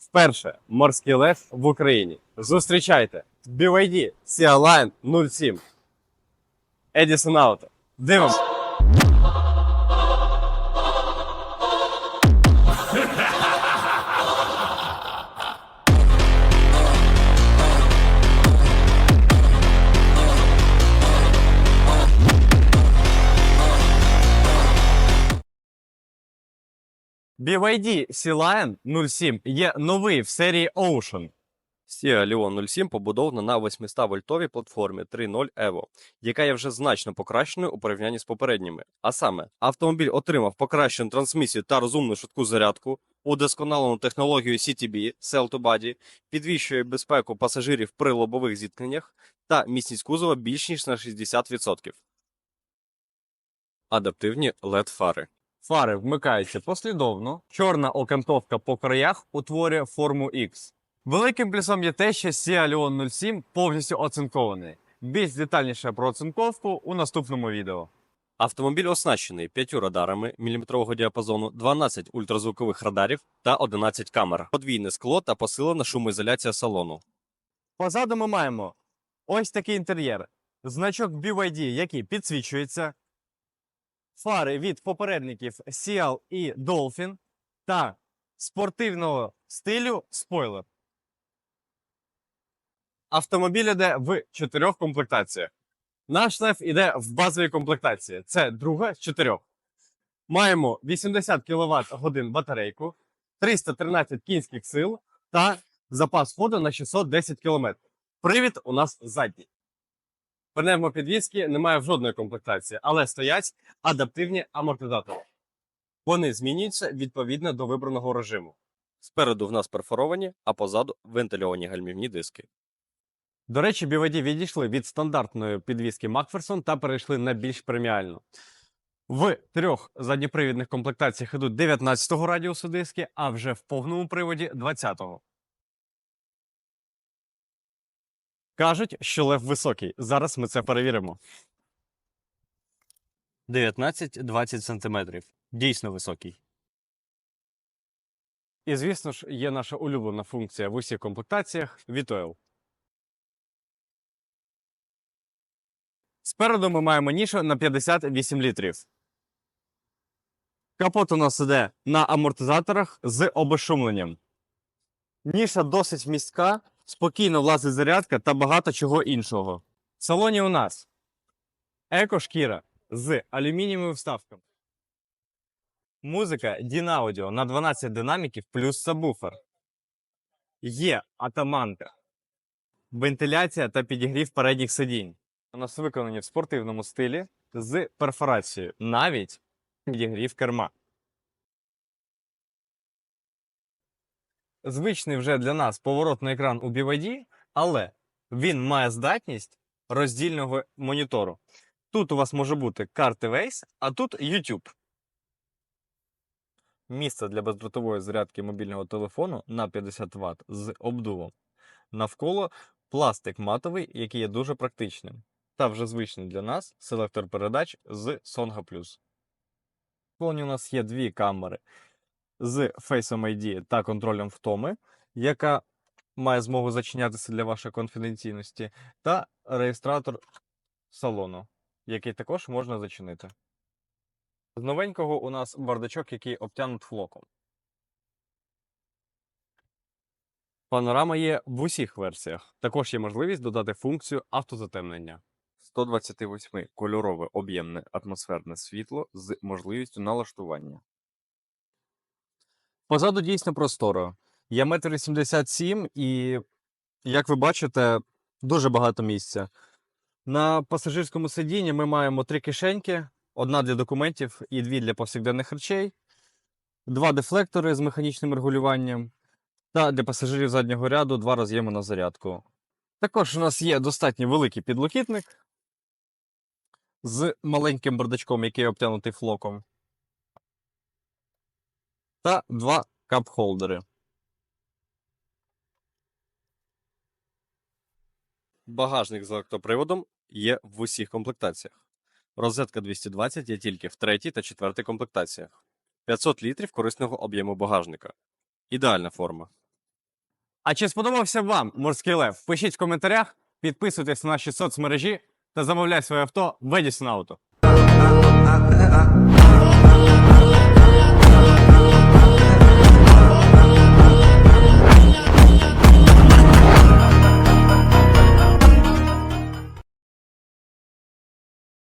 Вперше морський лев в Україні. Зустрічайте BYD Sea Line 07. Edison Auto. Дивимось. BYD Sea Lion 07 є новий в серії Ocean. Kia Leon 07 побудована на 800-вольтовій платформі 3.0 Evo, яка є вже значно покращеною у порівнянні з попередніми. А саме, автомобіль отримав покращену трансмісію та розумну швидку зарядку, удосконалену технологію CTB Cell to Body, підвищує безпеку пасажирів при лобових зіткненнях та міцність кузова більш ніж на 60%. Адаптивні LED-фари. Фари вмикаються послідовно. Чорна окантовка по краях утворює форму X. Великим плюсом є те, що Sea Leon 07 повністю оцинкований. Більш детальніше про оцинковку у наступному відео. Автомобіль оснащений 5 радарами міліметрового діапазону, 12 ультразвукових радарів та 11 камер, подвійне скло та посилена шумоізоляція салону. Позаду ми маємо ось такий інтер'єр. Значок BYD, який підсвічується. Фари від попередників Seal і Dolphin та спортивного стилю спойлер. Автомобіль іде в чотирьох комплектаціях. Наш лев іде в базовій комплектації. Це друга з чотирьох. Маємо 80 кВт годин батарейку, 313 кінських сил та запас ходу на 610 км. Привід у нас задній. Пневмопідвізки немає в жодної комплектації, але стоять адаптивні амортизатори. Вони змінюються відповідно до вибраного режиму. Спереду в нас перфоровані, а позаду вентильовані гальмівні диски. До речі, BYD відійшли від стандартної підвіски Макферсон та перейшли на більш преміальну. В трьох задньопривідних комплектаціях йдуть 19-го радіусу диски, а вже в повному приводі 20-го. Кажуть, що лев високий. Зараз ми це перевіримо. 19-20 см. Дійсно високий. І, звісно ж, є наша улюблена функція в усіх комплектаціях VTOL. Спереду ми маємо нішу на 58 літрів. Капот у нас іде на амортизаторах з обезшумленням. Ніша досить містка, спокійно влазить зарядка та багато чого іншого. В салоні у нас еко-шкіра з алюмінієвими вставками. Музика Дінаудіо на 12 динаміків плюс сабвуфер. Є атаманка. Вентиляція та підігрів передніх сидінь. У нас виконані в спортивному стилі з перфорацією, навіть підігрів керма. Звичний вже для нас поворотний екран у BYD, але він має здатність роздільного монітору. Тут у вас може бути карти Waze, а тут YouTube. Місце для бездротової зарядки мобільного телефону на 50 Вт з обдувом. Навколо пластик матовий, який є дуже практичним та вже звичний для нас селектор передач з Songa Plus. В салоні у нас є дві камери з Face ID та контролем втоми, яка має змогу зачинятися для вашої конфіденційності, та реєстратор салону, який також можна зачинити. З новенького у нас бардачок, який обтянут флоком. Панорама є в усіх версіях. Також є можливість додати функцію автозатемнення. 128 кольорове об'ємне атмосферне світло з можливістю налаштування. Позаду дійсно просторо. Я метр 87 і, як ви бачите, дуже багато місця. На пасажирському сидінні ми маємо три кишеньки: одна для документів і дві для повсякденних речей, два дефлектори з механічним регулюванням, та для пасажирів заднього ряду два роз'єми на зарядку. Також у нас є достатньо великий підлокітник з маленьким бардачком, який обтянутий флоком та два кап-холдери. Багажник з електроприводом є в усіх комплектаціях. Розетка 220 є тільки в третій та четвертій комплектаціях. 500 літрів корисного об'єму багажника. Ідеальна форма. А чи сподобався вам морський лев? Пишіть в коментарях, підписуйтесь на наші соцмережі та замовляй своє авто в Edison Auto.